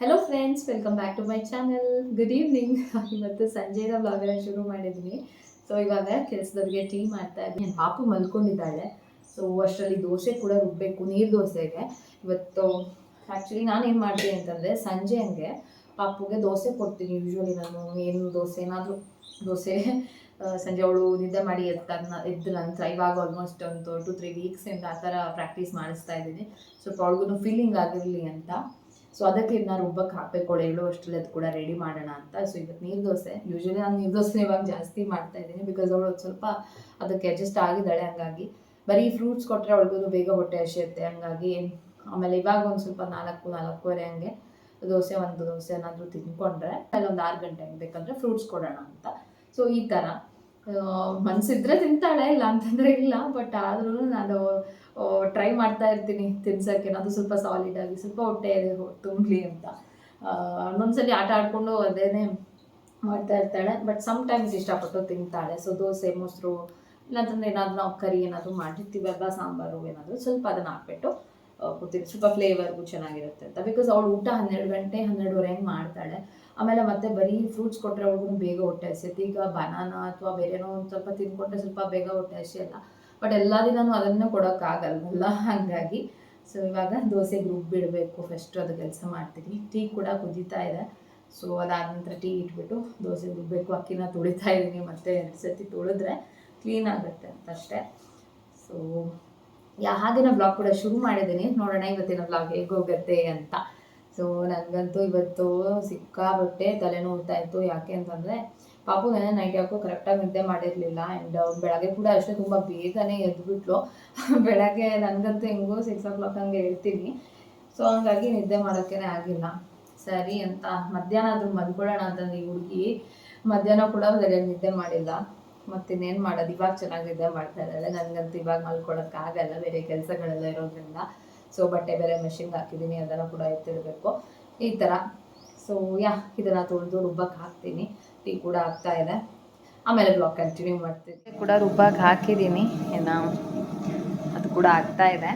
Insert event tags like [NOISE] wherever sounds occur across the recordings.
Hello friends welcome back to my channel good evening ಇವತ್ತು ಸಂಜೆನ ಬ್ಲಾಗನ್ನ ಶುರು ಮಾಡಿದ್ದೀನಿ ಸೊ ಇವಾಗ ಕೆಲಸದವ್ರಿಗೆ ಟೀ ಮಾಡ್ತಾ ಇದ್ದೀನಿ. ಪಾಪು ಮಲ್ಕೊಂಡಿದ್ದಾಳೆ. ಸೊ ಅಷ್ಟರಲ್ಲಿ ದೋಸೆ ಕೂಡ ರುಬ್ಬಬೇಕು ನೀರು ದೋಸೆಗೆ. ಇವತ್ತು ಆ್ಯಕ್ಚುಲಿ ನಾನು ಏನು ಮಾಡ್ತೀನಿ ಅಂತಂದರೆ ಸಂಜೆ ಹಂಗೆ ಪಾಪುಗೆ ದೋಸೆ ಕೊಡ್ತೀನಿ. ಯೂಶ್ವಲಿ ನಾನು ಏನು ದೋಸೆ ಏನಾದರೂ, ದೋಸೆ [LAUGHS] ಸಂಜೆ ಅವಳು ನಿದ್ದೆ ಮಾಡಿ ಎದ್ದ ಎದ್ದ ನಂತರ ಇವಾಗ ಆಲ್ಮೋಸ್ಟ್ ಒಂದು ಟು ತ್ರೀ ವೀಕ್ಸಿಂದ ಆ ಥರ ಪ್ರಾಕ್ಟೀಸ್ ಮಾಡಿಸ್ತಾ ಇದ್ದೀನಿ. ಸ್ವಲ್ಪ ಅವಳಿಗೂ ಫೀಲಿಂಗ್ ಆಗಿರಲಿ ಅಂತ. ಸೊ ಅದಕ್ಕೆ ಇದನ್ನ ರುಬ್ಬಕ್ಕೆ ಹಾಕಬೇಕು. ಅಷ್ಟರಲ್ಲಿ ಅದು ಕೂಡ ರೆಡಿ ಮಾಡೋಣ ಅಂತ. ಸೊ ಇವತ್ತು ನೀರು ದೋಸೆ. ಯೂಶಲಿ ನಾನು ನೀರು ದೋಸೆ ಇವಾಗ ಜಾಸ್ತಿ ಮಾಡ್ತಾ ಇದ್ದೀನಿ ಬಿಕಾಸ್ ಅವಳು ಸ್ವಲ್ಪ ಅದಕ್ಕೆ ಅಡ್ಜಸ್ಟ್ ಆಗಿದ್ದಾಳೆ ಹಂಗಾಗಿ. ಬರೀ ಫ್ರೂಟ್ಸ್ ಕೊಟ್ಟರೆ ಅವಳಿಗೂ ಬೇಗ ಹೊಟ್ಟೆ ಹಸಿಯುತ್ತೆ. ಹಂಗಾಗಿ ಆಮೇಲೆ ಇವಾಗ ಒಂದು ಸ್ವಲ್ಪ ನಾಲ್ಕು, ನಾಲ್ಕೂವರೆ ಹಂಗೆ ದೋಸೆ, ಒಂದು ದೋಸೆ ಏನಾದರೂ ತಿನ್ಕೊಂಡ್ರೆ. ಆಮೇಲೆ ಒಂದು ಆರು ಗಂಟೆ ಹಂಗೆ ಬೇಕಂದ್ರೆ ಫ್ರೂಟ್ಸ್ ಕೊಡೋಣ ಅಂತ. ಸೊ ಈ ಥರ ಮನಸ್ಸಿದ್ರೆ ತಿಂತಾಳೆ ಇಲ್ಲ ಅಂತಂದರೆ ಇಲ್ಲ ಬಟ್ ಆದ್ರೂ ನಾನು ಟ್ರೈ ಮಾಡ್ತಾ ಇರ್ತೀನಿ ತಿನ್ಸೋಕ್ಕೆ. ಅದು ಸ್ವಲ್ಪ ಸಾಲಿಡ್ ಆಗಿ, ಸ್ವಲ್ಪ ಹೊಟ್ಟೆ ತುಂಬಲಿ ಅಂತ. ಒಂದೊಂದ್ಸಲಿ ಆಟ ಆಡಿಕೊಂಡು ಅದೇನೇ ಮಾಡ್ತಾ ಇರ್ತಾಳೆ ಬಟ್ ಸಮ್ ಟೈಮ್ಸ್ ಇಷ್ಟಪಟ್ಟು ತಿಂತಾಳೆ. ಸೊ ದೋಸೆ, ಮೊಸರು, ಇಲ್ಲಾಂತಂದ್ರೆ ಏನಾದರೂ ನಾವು ಕರಿ ಏನಾದರೂ ಮಾಡಿರ್ತೀವಿ ಅಲ್ಲ ಸಾಂಬಾರು ಏನಾದರೂ, ಸ್ವಲ್ಪ ಅದನ್ನು ಹಾಕ್ಬಿಟ್ಟು ಕೊಡ್ತೀನಿ ಸ್ವಲ್ಪ ಫ್ಲೇವರ್ಗೂ ಚೆನ್ನಾಗಿರುತ್ತೆ ಅಂತ. ಬಿಕಾಸ್ ಅವಳು ಊಟ ಹನ್ನೆರಡು ಗಂಟೆ ಹನ್ನೆರಡುವರೆ ಹಂಗೆ ಮಾಡ್ತಾಳೆ. ಆಮೇಲೆ ಮತ್ತೆ ಬರೀ ಫ್ರೂಟ್ಸ್ ಕೊಟ್ಟರೆ ಅವ್ರಿಗೂ ಬೇಗ ಹೊಟ್ಟೆ ಹಸಿಯುತ್ತೆ. ಈಗ ಬನಾನಾ ಅಥವಾ ಬೇರೆನೋ ಒಂದು ಸ್ವಲ್ಪ ತಿನ್ಕೊಂಡ್ರೆ ಸ್ವಲ್ಪ ಬೇಗ ಹೊಟ್ಟೆ ಹಸಿಯಲ್ಲ ಬಟ್ ಎಲ್ಲ ದಿನವೂ ಅದನ್ನೇ ಕೊಡೋಕ್ಕಾಗಲ್ವಲ್ಲ? ಹಾಗಾಗಿ ಸೊ ಇವಾಗ ದೋಸೆಗೆ ರುಬ್ಬಿಡಬೇಕು ಫಸ್ಟು ಅದು ಕೆಲಸ ಮಾಡ್ತೀನಿ. ಟೀ ಕೂಡ ಕುದೀತಾ ಇದೆ. ಸೊ ಅದಾದ ನಂತರ ಟೀ ಇಟ್ಬಿಟ್ಟು ದೋಸೆ ರುಬ್ಬಬೇಕು ಅಕ್ಕಿನ ತುಳಿತಾ ಇದ್ದೀನಿ ಮತ್ತೆ ಎರಡು ಸತಿ ತುಳಿದ್ರೆ ಕ್ಲೀನ್ ಆಗುತ್ತೆ ಅಂತ ಅಷ್ಟೇ. ಸೊ ಯಾ ಹಾಗೆ ಬ್ಲಾಗ್ ಕೂಡ ಶುರು ಮಾಡಿದ್ದೀನಿ. ನೋಡೋಣ ಇವತ್ತಿನ ಬ್ಲಾಗ್ ಹೇಗೋಗುತ್ತೆ ಅಂತ. ಸೊ ನನಗಂತೂ ಇವತ್ತು ಸಿಕ್ಕಾಬಟ್ಟೆ ತಲೆನೋವ್ತಾ ಇತ್ತು ಯಾಕೆ ಅಂತಂದರೆ, ಪಾಪು ನನ್ನ ನೈಟ್ ಯಾಕೋ ಕರೆಕ್ಟಾಗಿ ನಿದ್ದೆ ಮಾಡಿರಲಿಲ್ಲ ಆ್ಯಂಡ್ ಬೆಳಗ್ಗೆ ಕೂಡ ಅಷ್ಟೇ ತುಂಬ ಬೇಗನೆ ಎದ್ಬಿಟ್ಲು. [LAUGHS] ಬೆಳಗ್ಗೆ ನನಗಂತೂ ಹೆಂಗೂ ಸಿಕ್ಸ್ ಓ ಕ್ಲಾಕ್ ಹಂಗೆ ಇರ್ತೀನಿ. ಸೊ ಹಂಗಾಗಿ ನಿದ್ದೆ ಮಾಡೋಕ್ಕೇ ಆಗಿಲ್ಲ. ಸರಿ ಅಂತ, ಮಧ್ಯಾಹ್ನ ಆದರೂ ಮಲ್ಕೊಳ್ಳೋಣ ಅಂತಂದ್ರೆ ಈ ಹುಡುಗಿ. ಮಧ್ಯಾಹ್ನ ಕೂಡ ನಿದ್ದೆ ಮಾಡಿಲ್ಲ. ಮತ್ತು ಇನ್ನೇನು ಮಾಡೋದು? ಇವಾಗ ಚೆನ್ನಾಗಿ ನಿದ್ದೆ ಮಾಡ್ತಾ ಇದ್ದಾಳೆ. ನನಗಂತೂ ಇವಾಗ ಮಲ್ಕೊಳ್ಳೋಕ್ಕಾಗಲ್ಲ ಬೇರೆ ಕೆಲಸಗಳೆಲ್ಲ ಇರೋದ್ರಿಂದ. ಸೊ ಬಟ್ಟೆ ಬೇರೆ ಮೆಷಿನ್ಗೆ ಹಾಕಿದ್ದೀನಿ ಅದನ್ನು ಕೂಡ ಎತ್ತಿಡಬೇಕು. ಈ ಥರ ಸೊ ಯಾ, ಇದನ್ನು ತೊಳೆದು ರುಬ್ಬಕ್ಕೆ ಹಾಕ್ತೀನಿ. ಟೀ ಕೂಡ ಆಗ್ತಾ ಇದೆ. ಆಮೇಲೆ ಬ್ಲಾಗ್ ಕಂಟಿನ್ಯೂ ಮಾಡ್ತೀನಿ. ಕೂಡ ರುಬ್ಬಕ್ಕೆ ಹಾಕಿದ್ದೀನಿ ಏನೋ ಅದು ಕೂಡ ಆಗ್ತಾ ಇದೆ.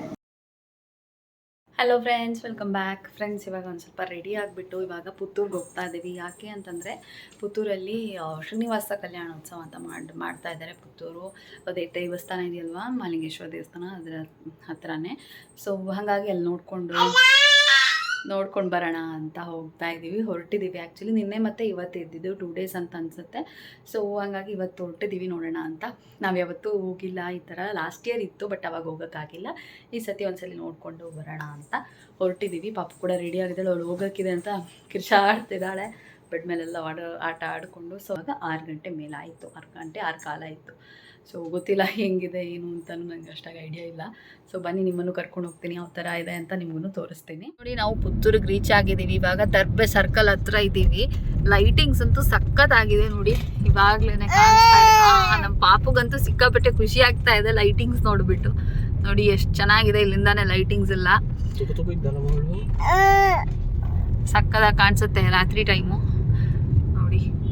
Hello friends welcome back friends ಇವಾಗ ಒಂದು ಸ್ವಲ್ಪ ರೆಡಿ ಆಗಿಬಿಟ್ಟು ಇವಾಗ ಪುತ್ತೂರಿಗೆ ಹೋಗ್ತಾ ಇದ್ದೀವಿ ಯಾಕೆ ಅಂತಂದರೆ ಪುತ್ತೂರಲ್ಲಿ ಶ್ರೀನಿವಾಸ ಕಲ್ಯಾಣೋತ್ಸವ ಅಂತ ಮಾಡಿ, ಮಾಡ್ತಾ ಇದ್ದಾರೆ ಪುತ್ತೂರು. ಅದೇ ದೇವಸ್ಥಾನ ಇದೆಯಲ್ವಾ? ಮಾಲಿಂಗೇಶ್ವರ ದೇವಸ್ಥಾನ ಅದರ ಹತ್ರನೇ. ಸೊ ಹಾಗಾಗಿ ಅಲ್ಲಿ ನೋಡಿಕೊಂಡು ನೋಡ್ಕೊಂಡು ಬರೋಣ ಅಂತ ಹೋಗ್ತಾ ಇದ್ದೀವಿ ಹೊರಟಿದ್ದೀವಿ ಆ್ಯಕ್ಚುಲಿ ನಿನ್ನೆ ಮತ್ತೆ ಇವತ್ತು ಇದ್ದಿದ್ದು ಟೂ ಡೇಸ್ ಅಂತ ಅನಿಸುತ್ತೆ. ಸೊ ಹಂಗಾಗಿ ಇವತ್ತು ಹೊರಟಿದ್ದೀವಿ ನೋಡೋಣ ಅಂತ. ನಾವು ಯಾವತ್ತೂ ಹೋಗಿಲ್ಲ ಈ ಥರ ಲಾಸ್ಟ್ ಇಯರ್ ಇತ್ತು ಬಟ್ ಅವಾಗ ಹೋಗೋಕ್ಕಾಗಿಲ್ಲ. ಈ ಸತಿ ಒಂದ್ಸಲಿ ನೋಡಿಕೊಂಡು ಬರೋಣ ಅಂತ. ಹೊರಟಿದ್ದೀವಿ ಪಾಪ ಕೂಡ ರೆಡಿ ಆಗಿದ್ದಾಳೆ. ಅವಳು ಹೋಗೋಕ್ಕಿದೆ ಅಂತ ಕಿರ್ಚಾಡ್ತಿದ್ದಾಳೆ. ಬೆಡ್ ಮೇಲೆಲ್ಲ ಆಡ ಆಟ ಆಡಿಕೊಂಡು ಸೊ ಆಗ ಆರು ಗಂಟೆ ಮೇಲೆ ಆಯಿತು ಆರು ಗಂಟೆ ಆರು ಕಾಲ ಆಯಿತು ಸೊ ಗೊತ್ತಿಲ್ಲ ಹೆಂಗಿದೆ ಏನು ಅಂತಲೂ ನನಗೆ ಅಷ್ಟಾಗಿ ಐಡಿಯಾ ಇಲ್ಲ. ಸೊ ಬನ್ನಿ ನಿಮ್ಮನ್ನು ಕರ್ಕೊಂಡು ಹೋಗ್ತೀನಿ ಯಾವ ಥರ ಇದೆ ಅಂತ ನಿಮಗೂ ತೋರಿಸ್ತೀನಿ. ನೋಡಿ ನಾವು ಪುತ್ತೂರಿಗೆ ರೀಚ್ ಆಗಿದ್ದೀವಿ. ಇವಾಗ ದರ್ಬೆ ಸರ್ಕಲ್ ಹತ್ರ ಇದ್ದೀವಿ. ಲೈಟಿಂಗ್ಸ್ ಅಂತೂ ಸಖತ್ತಾಗಿದೆ ನೋಡಿ. ಇವಾಗ್ಲೇ ನಮ್ಮ ಪಾಪುಗಂತೂ ಸಿಕ್ಕಾಪಟ್ಟೆ ಖುಷಿ ಆಗ್ತಾ ಇದೆ ಲೈಟಿಂಗ್ಸ್ ನೋಡ್ಬಿಟ್ಟು. ನೋಡಿ ಎಷ್ಟು ಚೆನ್ನಾಗಿದೆ ಇಲ್ಲಿಂದಾನೆ ಲೈಟಿಂಗ್ಸ್ ಎಲ್ಲ. ಸಕ್ಕದಾಗಿ ಕಾಣಿಸುತ್ತೆ ರಾತ್ರಿ ಟೈಮು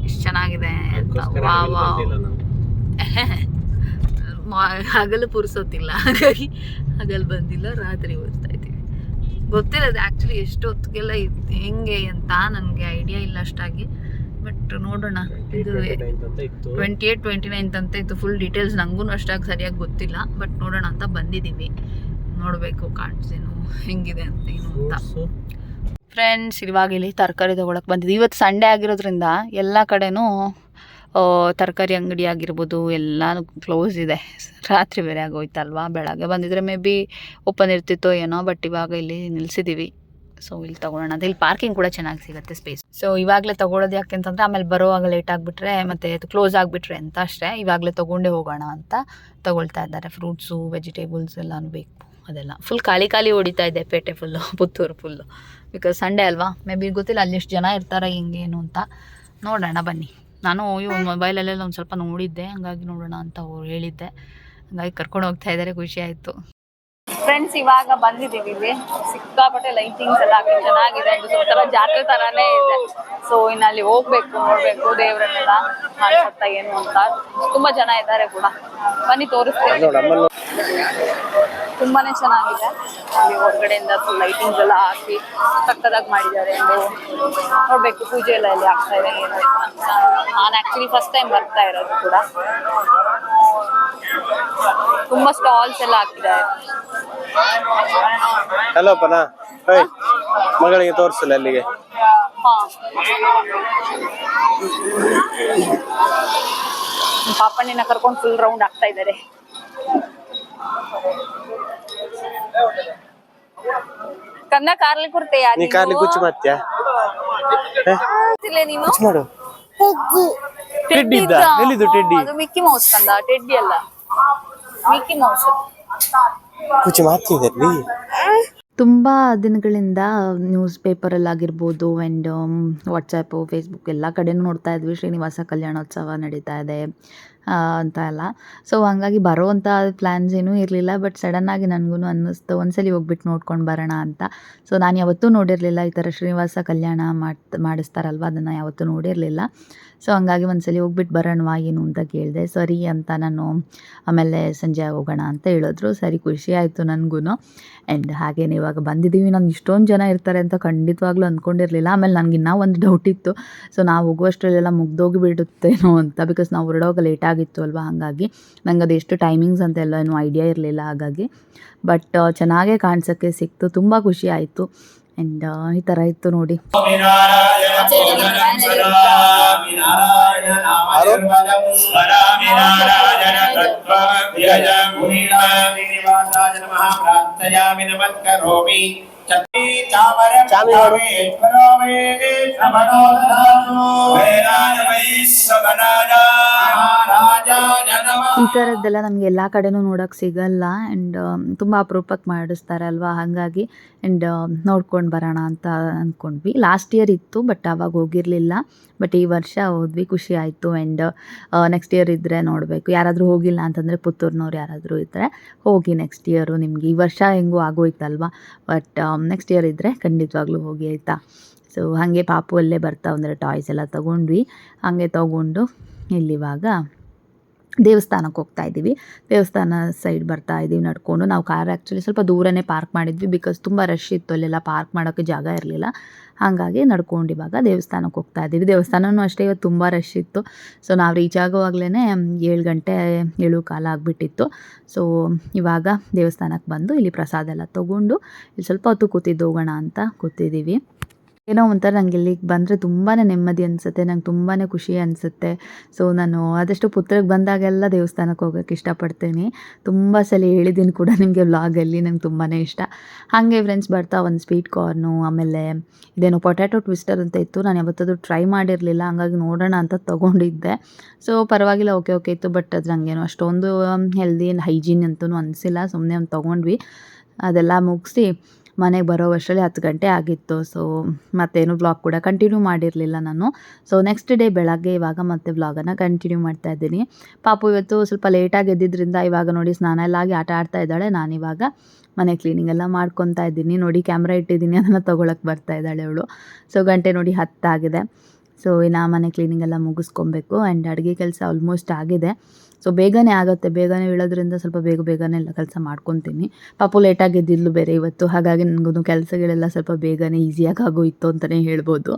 ಎಷ್ಟು ಚೆನ್ನಾಗಿದೆ ಅಂತ. ವಾ ವಾ. [LAUGHS] ಹಗಲು ಪುರ್ಸೋತಿಲ್ಲ. ಹಾಗಾಗಿ ಹಗಲು ಬಂದಿಲ್ಲ ರಾತ್ರಿ ಓದ್ತಾ ಇದ್ದೀವಿ. ಗೊತ್ತಿಲ್ಲ ಅದು ಆ್ಯಕ್ಚುಲಿ ಎಷ್ಟು ಹೊತ್ತಿಗೆಲ್ಲ ಇದ್- ಹೆಂಗೆ ಅಂತ ನನಗೆ ಐಡಿಯಾ ಇಲ್ಲ ಅಷ್ಟಾಗಿ. ಬಟ್ ನೋಡೋಣ. ಇದು 29 ಅಂತ ಟ್ವೆಂಟಿ ಏಟ್ ಟ್ವೆಂಟಿ ನೈನ್ತ್ ಅಂತ ಇತ್ತು. ಫುಲ್ ಡೀಟೇಲ್ಸ್ ನನಗೂ ಅಷ್ಟಾಗಿ ಸರಿಯಾಗಿ ಗೊತ್ತಿಲ್ಲ. ಬಟ್ ನೋಡೋಣ ಅಂತ ಬಂದಿದ್ದೀವಿ. ನೋಡಬೇಕು ಕಾಣಿಸ್ತೇನು ಹೆಂಗಿದೆ ಅಂತ ಏನು ಅಂತ. ಫ್ರೆಂಡ್ಸ್ ಇವಾಗ ಇಲ್ಲಿ ತರಕಾರಿ ತೊಗೊಳಕ್ಕೆ ಬಂದಿದ್ದು ಇವತ್ತು ಸಂಡೇ ಆಗಿರೋದ್ರಿಂದ ಎಲ್ಲ ಕಡೆನೂ ತರಕಾರಿ ಅಂಗಡಿ ಆಗಿರ್ಬೋದು, ಎಲ್ಲನೂ ಕ್ಲೋಸ್ ಇದೆ. ರಾತ್ರಿ ಬೇರೆ ಆಗೋಯ್ತಲ್ವಾ? ಬೆಳಗ್ಗೆ ಬಂದಿದ್ರೆ ಮೇ ಬಿ ಓಪನ್ ಇರ್ತಿತ್ತೋ ಏನೋ ಬಟ್ ಇವಾಗ ಇಲ್ಲಿ ನಿಲ್ಸಿದ್ದೀವಿ ಸೊ ಇಲ್ಲಿ ತೊಗೊಳೋಣ ಅಂತ. ಇಲ್ಲಿ ಪಾರ್ಕಿಂಗ್ ಕೂಡ ಚೆನ್ನಾಗಿ ಸಿಗುತ್ತೆ ಸ್ಪೇಸ್ ಸೊ ಇವಾಗಲೇ ತೊಗೊಳೋದು ಯಾಕೆ ಅಂತಂದರೆ, ಆಮೇಲೆ ಬರೋವಾಗ ಲೇಟ್ ಆಗಿಬಿಟ್ರೆ, ಮತ್ತು ಅದು ಕ್ಲೋಸ್ ಆಗಿಬಿಟ್ರೆ ಅಂತ ಅಷ್ಟೇ. ಇವಾಗಲೇ ತೊಗೊಂಡೇ ಹೋಗೋಣ ಅಂತ ತಗೊಳ್ತಾ ಇದ್ದಾರೆ. ಫ್ರೂಟ್ಸು ವೆಜಿಟೇಬಲ್ಸ್ ಎಲ್ಲನೂ ಬೇಕು. ಅದೆಲ್ಲ. ಫುಲ್ ಖಾಲಿ ಖಾಲಿ ಹೊಡಿತಾ ಇದೆ ಪೇಟೆ full Puttur full because Sunday ಅಲ್ವಾ? ಮೇ ಬಿ ಗೊತ್ತಿಲ್ಲ ಅಲ್ಲಿ ಎಷ್ಟು ಜನ ಇರ್ತಾರೆ ಹಿಂಗೇನು ಅಂತ. ನೋಡೋಣ ಬನ್ನಿ. ನಾನು ಇವು ಮೊಬೈಲಲ್ಲೆಲ್ಲ ಒಂದು ಸ್ವಲ್ಪ ನೋಡಿದ್ದೆ ಹಂಗಾಗಿ ನೋಡೋಣ ಅಂತ ಅವ್ರು ಹೇಳಿದ್ದೆ. ಹಂಗಾಗಿ ಕರ್ಕೊಂಡು ಹೋಗ್ತಾ ಇದ್ದಾರೆ ಖುಷಿ ಆಯಿತು. ಫ್ರೆಂಡ್ಸ್ ಇವಾಗ ಬಂದಿದ್ದೀವಿ ಇಲ್ಲಿ. ಸಿಕ್ಕಾಪಟ್ಟೆ ಲೈಟಿಂಗ್ಸ್ ಎಲ್ಲ ಹಾಕಿ ಚೆನ್ನಾಗಿದೆ. ಒಂಥರ ಜಾತ್ರೆ ತರಾನೇ ಇದೆ. ಸೊ ಇನ್ನು ಅಲ್ಲಿ ಹೋಗ್ಬೇಕು ನೋಡ್ಬೇಕು ದೇವರನ್ನೆಲ್ಲ ಮಾಡ್ಕೊತ ಏನು ಅಂತ. ತುಂಬಾ ಜನ ಇದ್ದಾರೆ ಕೂಡ. ಬನ್ನಿ ತೋರಿಸ್ತೀನಿ. ತುಂಬಾನೇ ಚೆನ್ನಾಗಿದೆ. ಅಲ್ಲಿ ಹೊರಗಡೆಯಿಂದ ಫುಲ್ ಲೈಟಿಂಗ್ಸ್ ಎಲ್ಲ ಹಾಕಿ ಸಕ್ಕದಾಗಿ ಮಾಡಿದ್ದಾರೆ ಎಂದು ನೋಡ್ಬೇಕು. ಪೂಜೆ ಎಲ್ಲ ಇಲ್ಲಿ ಆಗ್ತಾ ಇದೆ ಏನು ಅಂತ. ನಾನು ಆಕ್ಚುಲಿ ಫಸ್ಟ್ ಟೈಮ್ ಬರ್ತಾ ಇರೋದು ಕೂಡ. ತುಂಬಾ ಸ್ಟಾಲ್ಸ್ ಎಲ್ಲ ಹಾಕಿದ್ದಾರೆ. ಹಲೋ ಪನ. ಮಗಳಿಗೆ ತೋರಿಸಲ್ಲ ಅಲ್ಲಿಗೆ. ಹಾ. ಪಾಪಣ್ಣಿನ ಕರ್ಕೊಂಡು ಫುಲ್ ರೌಂಡ್ ಆಗ್ತಾ ಇದ್ದಾರೆ. ಕನ್ನ ಕಾರ್ಲಿ ಕುರ್ತೆಯ ನೀ ಕಾರ್ಲಿ ಕುಚ್ಚು ಮತ್ತೆ ನೀನು? ಮಾಡು. ಟೆಡ್ಡಿ ಇದ್ದ? ಎಲ್ಲಿದ್ದು ಟೆಡ್ಡಿ? ಅದು ಮಿಕ್ಕಿ ಮೌಸ್ ಕಂದ ಟೆಡ್ಡಿ ಅಲ್ಲ. Mickey Mouse. ಕುಚ್ಚು ಮಾಡ್ತಿದ್ದಲ್ಲಿ ತುಂಬ ದಿನಗಳಿಂದ ನ್ಯೂಸ್ ಪೇಪರಲ್ಲಾಗಿರ್ಬೋದು ಆ್ಯಂಡ್ ವಾಟ್ಸಪ್ಪು ಫೇಸ್ಬುಕ್ ಎಲ್ಲ ಕಡೆನೂ ನೋಡ್ತಾ ಇದ್ವಿ. ಶ್ರೀನಿವಾಸ ಕಲ್ಯಾಣೋತ್ಸವ ನಡೀತಾ ಇದೆ. ಅಂತ ಎಲ್ಲ. ಸೊ ಹಂಗಾಗಿ ಬರೋವಂಥ ಪ್ಲ್ಯಾನ್ಸ್ ಏನೂ ಇರಲಿಲ್ಲ ಬಟ್ ಸಡನ್ನಾಗಿ ನನಗೂ ಅನ್ನಿಸ್ತು. ಒಂದ್ಸಲಿ ಹೋಗ್ಬಿಟ್ಟು ನೋಡ್ಕೊಂಡು ಬರೋಣ ಅಂತ. ಸೊ ನಾನು ಯಾವತ್ತೂ ನೋಡಿರಲಿಲ್ಲ ಈ ಥರ ಶ್ರೀನಿವಾಸ ಕಲ್ಯಾಣ ಮಾಡ್ ಮಾಡಿಸ್ತಾರಲ್ವ? ಅದನ್ನು ಯಾವತ್ತೂ ನೋಡಿರಲಿಲ್ಲ. ಸೊ ಹಂಗಾಗಿ ಒಂದ್ಸಲಿ ಹೋಗ್ಬಿಟ್ಟು ಬರೋಣವಾ ಏನು ಅಂತ ಕೇಳಿದೆ. ಸರಿ ಅಂತ ನಾನು ಆಮೇಲೆ ಸಂಜೆ ಹೋಗೋಣ ಅಂತ ಹೇಳಿದ್ರು. ಸರಿ, ಖುಷಿ ಆಯಿತು ನನಗೂ ಆ್ಯಂಡ್ ಹಾಗೇನೆ ಇವಾಗ ಬಂದಿದ್ದೀವಿ ನಾನು ಇಷ್ಟೊಂದು ಜನ ಇರ್ತಾರೆ ಅಂತ ಖಂಡಿತವಾಗ್ಲೂ ಅಂದ್ಕೊಂಡಿರಲಿಲ್ಲ ಆಮೇಲೆ ನನಗೆ ಇನ್ನೂ ಒಂದು ಡೌಟ್ ಇತ್ತು. ಸೊ ನಾವು ಹೋಗುವಷ್ಟರಲ್ಲೆಲ್ಲ ಮುಗ್ದೋಗಿ ಬಿಡುತ್ತೇನೋ ಅಂತ ಬಿಕಾಸ್ ನಾವು ಹೊರಡೋವಾಗ ಲೇಟ್ ಆಗಿತ್ತು ಅಲ್ವಾ? ಹಾಗಾಗಿ ನಂಗೆ ಅದು ಎಷ್ಟು ಟೈಮಿಂಗ್ಸ್ ಅಂತ ಎಲ್ಲ ಏನೂ ಐಡಿಯಾ ಇರಲಿಲ್ಲ ಹಾಗಾಗಿ. ಬಟ್ ಚೆನ್ನಾಗೇ ಕಾಣಿಸೋಕ್ಕೆ ಸಿಕ್ತು, ತುಂಬ ಖುಷಿ ಆಯಿತು. ಆ್ಯಂಡ್ ಈ ಥರ ಇತ್ತು ನೋಡಿ. ಈ ಥರದ್ದೆಲ್ಲ ನಮಗೆ ಎಲ್ಲ ಕಡೆನೂ ನೋಡೋಕೆ ಸಿಗಲ್ಲ ಆ್ಯಂಡ್ ತುಂಬ ಅಪರೂಪಕ್ಕೆ ಮಾಡಿಸ್ತಾರೆ ಅಲ್ವಾ? ಹಾಗಾಗಿ ಆ್ಯಂಡ್ ನೋಡ್ಕೊಂಡು ಬರೋಣ ಅಂತ ಅಂದ್ಕೊಂಡ್ವಿ ಲಾಸ್ಟ್ ಇಯರ್ ಇತ್ತು ಬಟ್ ಆವಾಗ ಹೋಗಿರಲಿಲ್ಲ. ಬಟ್ ಈ ವರ್ಷ ಹೋದ್ವಿ, ಖುಷಿ ಆಯಿತು. ಆ್ಯಂಡ್ ನೆಕ್ಸ್ಟ್ ಇಯರ್ ಇದ್ದರೆ ನೋಡಬೇಕು. ಯಾರಾದರೂ ಹೋಗಿಲ್ಲ ಅಂತಂದರೆ ಪುತ್ತೂರಿನವ್ರು ಯಾರಾದರೂ ಇದ್ದರೆ ಹೋಗಿ ನೆಕ್ಸ್ಟ್ ಇಯರು ನಿಮಗೆ. ಈ ವರ್ಷ ಹೆಂಗೂ ಆಗೋಯ್ತಲ್ವಾ? ಬಟ್ ನೆಕ್ಸ್ಟ್ ಇಯರ್ ಇದ್ದರೆ ಖಂಡಿತವಾಗ್ಲೂ ಹೋಗಿ, ಆಯಿತಾ? ಸೊ ಹಾಗೆ ಪಾಪು ಅಲ್ಲೇ ಬರ್ತಾ ಅಂದರೆ ಟಾಯ್ಸ್ ಎಲ್ಲ ತಗೊಂಡ್ವಿ. ಹಾಗೆ ತಗೊಂಡು, ಇಲ್ಲಿವಾಗ ದೇವಸ್ಥಾನಕ್ಕೆ ಹೋಗ್ತಾ ಇದ್ದೀವಿ. ದೇವಸ್ಥಾನ ಸೈಡ್ ಬರ್ತಾ ಇದ್ದೀವಿ, ನಡ್ಕೊಂಡು. ನಾವು ಕಾರ್ ಆ್ಯಕ್ಚುಲಿ ಸ್ವಲ್ಪ ದೂರನೇ ಪಾರ್ಕ್ ಮಾಡಿದ್ವಿ ಬಿಕಾಸ್ ತುಂಬ ರಶ್ ಇತ್ತು ಅಲ್ಲೆಲ್ಲ ಪಾರ್ಕ್ ಮಾಡೋಕ್ಕೆ ಜಾಗ ಇರಲಿಲ್ಲ. ಹಾಗಾಗಿ ನಡ್ಕೊಂಡು ಇವಾಗ ದೇವಸ್ಥಾನಕ್ಕೆ ಹೋಗ್ತಾ ಇದ್ದೀವಿ. ದೇವಸ್ಥಾನವೂ ಅಷ್ಟೇ, ಇವತ್ತು ತುಂಬ ರಶ್ ಇತ್ತು. ಸೊ ನಾವು ರೀಚ್ ಆಗುವಾಗಲೇ ಏಳು ಗಂಟೆ ಏಳು ಕಾಲ ಆಗಿಬಿಟ್ಟಿತ್ತು. ಸೊ ಇವಾಗ ದೇವಸ್ಥಾನಕ್ಕೆ ಬಂದು ಇಲ್ಲಿ ಪ್ರಸಾದ ಎಲ್ಲ ತೊಗೊಂಡು ಇಲ್ಲಿ ಸ್ವಲ್ಪ ಹೊತ್ತು ಕೂತಿದ್ದು ಹೋಗೋಣ ಅಂತ ಕೂತಿದ್ದೀವಿ. ಏನೋ ಒಂಥರ ನಂಗೆ ಇಲ್ಲಿಗೆ ಬಂದರೆ ತುಂಬಾ ನೆಮ್ಮದಿ ಅನಿಸುತ್ತೆ, ನಂಗೆ ತುಂಬಾ ಖುಷಿ ಅನಿಸುತ್ತೆ. ಸೊ ನಾನು ಆದಷ್ಟು ಪುತ್ರಕ್ಕೆ ಬಂದಾಗೆಲ್ಲ ದೇವಸ್ಥಾನಕ್ಕೆ ಹೋಗೋಕ್ಕೆ ಇಷ್ಟಪಡ್ತೀನಿ. ತುಂಬ ಸಲ ಹೇಳಿದ್ದೀನಿ ಕೂಡ ನಿಮಗೆ ವ್ಲಾಗಲ್ಲಿ ನಂಗೆ ತುಂಬಾ ಇಷ್ಟ. ಹಾಗೆ ಫ್ರೆಂಡ್ಸ್ ಬರ್ತಾ ಒಂದು ಸ್ವೀಟ್ ಕಾರ್ನು ಆಮೇಲೆ ಇದೇನು ಪೊಟ್ಯಾಟೊ ಟ್ವಿಸ್ಟರ್ ಅಂತ ಇತ್ತು. ನಾನು ಯಾವತ್ತದು ಟ್ರೈ ಮಾಡಿರಲಿಲ್ಲ, ಹಂಗಾಗಿ ನೋಡೋಣ ಅಂತ ತೊಗೊಂಡಿದ್ದೆ. ಸೊ ಪರವಾಗಿಲ್ಲ ಓಕೆ ಓಕೆ ಇತ್ತು ಬಟ್ ಅದು ನನಗೇನು ಅಷ್ಟೊಂದು ಹೆಲ್ದಿ ಹೈಜೀನ್ ಅಂತೂ ಅನಿಸಿಲ್ಲ. ಸುಮ್ಮನೆ ಒಂದು ತೊಗೊಂಡ್ವಿ. ಅದೆಲ್ಲ ಮುಗಿಸಿ ಮನೆಗೆ ಬರೋ ಅಷ್ಟರಲ್ಲಿ ಹತ್ತು ಗಂಟೆ ಆಗಿತ್ತು. ಸೊ ಮತ್ತೇನು ವ್ಲಾಗ್ ಕೂಡ ಕಂಟಿನ್ಯೂ ಮಾಡಿರಲಿಲ್ಲ ನಾನು. ಸೊ ನೆಕ್ಸ್ಟ್ ಡೇ ಬೆಳಗ್ಗೆ ಇವಾಗ ಮತ್ತೆ ವ್ಲಾಗನ್ನು ಕಂಟಿನ್ಯೂ ಮಾಡ್ತಾ ಇದ್ದೀನಿ. ಪಾಪು ಇವತ್ತು ಸ್ವಲ್ಪ ಲೇಟಾಗಿ ಎದ್ದಿದ್ದರಿಂದ ಇವಾಗ ನೋಡಿ ಸ್ನಾನ ಎಲ್ಲ ಆಗಿ ಆಟ ಆಡ್ತಾ ಇದ್ದಾಳೆ. ನಾನು ಇವಾಗ ಮನೆ ಕ್ಲೀನಿಂಗ್ ಎಲ್ಲ ಮಾಡ್ಕೊತಾ ಇದ್ದೀನಿ. ನೋಡಿ ಕ್ಯಾಮ್ರಾ ಇಟ್ಟಿದ್ದೀನಿ. ಅದನ್ನು ತೊಗೊಳಕ್ಕೆ ಬರ್ತಾ ಇದ್ದಾಳೆ ಅವಳು. ಸೊ ಗಂಟೆ ನೋಡಿ ಹತ್ತಾಗಿದೆ. ಸೊ ಇನ್ನು ಮನೆ ಕ್ಲೀನಿಂಗ್ ಎಲ್ಲ ಮುಗಿಸ್ಕೊಬೇಕು. ಆ್ಯಂಡ್ ಅಡುಗೆ ಕೆಲಸ ಆಲ್ಮೋಸ್ಟ್ ಆಗಿದೆ. ಸೊ ಬೇಗನೆ ಆಗುತ್ತೆ. ಬೇಗನೆ ಇಳೋದ್ರಿಂದ ಸ್ವಲ್ಪ ಬೇಗ ಬೇಗನೆ ಎಲ್ಲ ಕೆಲಸ ಮಾಡ್ಕೊತೀನಿ. ಪಾಪು ಲೇಟ್ ಎದ್ದಿದ್ಲು ಬೇರೆ ಇವತ್ತು. ಹಾಗಾಗಿ ನನಗೂ ಕೆಲಸಗಳೆಲ್ಲ ಸ್ವಲ್ಪ ಬೇಗನೆ ಈಸಿಯಾಗಿ ಆಗೋಯಿತು ಅಂತಲೇ ಹೇಳ್ಬೋದು.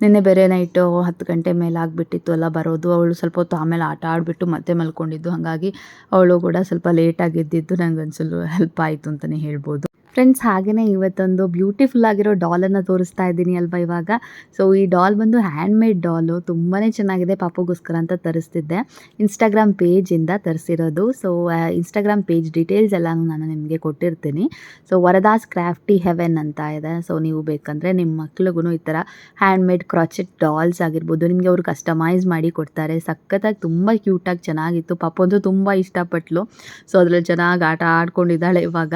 ನಿನ್ನೆ ಬೇರೆ ನೈಟು ಹತ್ತು ಗಂಟೆ ಮೇಲೆ ಆಗಿಬಿಟ್ಟಿತ್ತು ಎಲ್ಲ ಬರೋದು. ಅವಳು ಸ್ವಲ್ಪ ಹೊತ್ತು ಆಮೇಲೆ ಆಟ ಆಡಿಬಿಟ್ಟು ಮತ್ತೆ ಮಲ್ಕೊಂಡಿದ್ದು. ಹಾಗಾಗಿ ಅವಳು ಕೂಡ ಸ್ವಲ್ಪ ಲೇಟಾಗಿ ಎದ್ದಿದ್ದು. ನಂಗೆ ಅನ್ಸಲು ಹೆಲ್ಪ್ ಆಯಿತು ಅಂತಲೇ ಹೇಳ್ಬೋದು. ಫ್ರೆಂಡ್ಸ್ ಹಾಗೆಯೇ ಇವತ್ತೊಂದು ಬ್ಯೂಟಿಫುಲ್ ಆಗಿರೋ ಡಾಲನ್ನು ತೋರಿಸ್ತಾ ಇದ್ದೀನಿ ಅಲ್ವಾ ಇವಾಗ? ಸೊ ಈ ಡಾಲ್ ಬಂದು ಹ್ಯಾಂಡ್ ಮೇಡ್ ಡಾಲು ತುಂಬಾ ಚೆನ್ನಾಗಿದೆ. ಪಾಪುಗೋಸ್ಕರ ಅಂತ ತರಿಸ್ತಿದ್ದೆ. ಇನ್ಸ್ಟಾಗ್ರಾಮ್ ಪೇಜಿಂದ ತರಿಸಿರೋದು. ಸೊ ಇನ್ಸ್ಟಾಗ್ರಾಮ್ ಪೇಜ್ ಡೀಟೇಲ್ಸ್ ಎಲ್ಲ ನಾನು ನಿಮಗೆ ಕೊಟ್ಟಿರ್ತೀನಿ. ಸೊ ವರದಾಸ್ ಕ್ರಾಫ್ಟಿ ಹೆವೆನ್ ಅಂತ ಇದೆ. ಸೊ ನೀವು ಬೇಕಂದರೆ ನಿಮ್ಮ ಮಕ್ಳಿಗೂ ಈ ಥರ ಹ್ಯಾಂಡ್ ಮೇಡ್ ಕ್ರಾಚೆಟ್ ಡಾಲ್ಸ್ ಆಗಿರ್ಬೋದು, ನಿಮಗೆ ಅವರು ಕಸ್ಟಮೈಸ್ ಮಾಡಿ ಕೊಡ್ತಾರೆ. ಸಖತ್ತಾಗಿ ತುಂಬ ಕ್ಯೂಟಾಗಿ ಚೆನ್ನಾಗಿತ್ತು. ಪಾಪ ಅಂತೂ ತುಂಬ ಇಷ್ಟಪಟ್ಲು. ಸೊ ಅದರಲ್ಲಿ ಚೆನ್ನಾಗಿ ಆಟ ಆಡ್ಕೊಂಡಿದ್ದಾಳೆ ಇವಾಗ.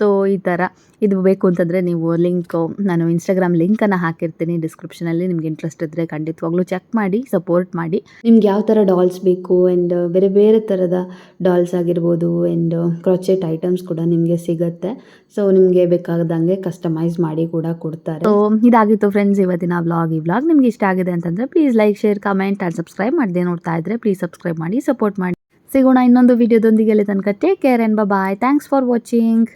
ಸೊ ಈ ಥರ ಇದು ಬೇಕು ಅಂತಂದರೆ ನೀವು ಲಿಂಕು ನಾನು ಇನ್ಸ್ಟಾಗ್ರಾಮ್ ಲಿಂಕನ್ನು ಹಾಕಿರ್ತೀನಿ ಡಿಸ್ಕ್ರಿಪ್ಷನಲ್ಲಿ ನಿಮ್ಗೆ ಇಂಟ್ರೆಸ್ಟ್ ಇದ್ದರೆ ಖಂಡಿತವಾಗ್ಲೂ ಚೆಕ್ ಮಾಡಿ ಸಪೋರ್ಟ್ ಮಾಡಿ. ನಿಮ್ಗೆ ಯಾವ ಥರ ಡಾಲ್ಸ್ ಬೇಕು ಆ್ಯಂಡ್ ಬೇರೆ ಬೇರೆ ಥರದ ಡಾಲ್ಸ್ ಆಗಿರ್ಬೋದು ಆ್ಯಂಡ್ ಕ್ರಾಚೆಟ್ ಐಟಮ್ಸ್ ಕೂಡ ನಿಮಗೆ ಸಿಗುತ್ತೆ. ಸೊ ನಿಮಗೆ ಬೇಕಾದಂಗೆ ಕಸ್ಟಮೈಸ್ ಮಾಡಿ ಕೂಡ ಕೊಡ್ತಾರೆ. ಸೊ ಇದಾಗಿತ್ತು ಫ್ರೆಂಡ್ಸ್ ಇವತ್ತಿನ ವ್ಲಾಗ್ ಈ ವ್ಲಾಗ್ ನಿಮ್ಗೆ ಇಷ್ಟ ಆಗಿದೆ ಅಂತಂದರೆ please like share comment and subscribe ಮಾಡದೆ ನೋಡ್ತಾ ಇದ್ರೆ ಪ್ಲೀಸ್ ಸಬ್ಸ್ಕ್ರೈಬ್ ಮಾಡಿ ಸಪೋರ್ಟ್ ಮಾಡಿ. ಸಿಗೋಣ ಇನ್ನೊಂದು ವಿಡಿಯೋದೊಂದಿಗೆ ಅಲ್ಲಿ ತನಕ. Take care and bye thanks for watching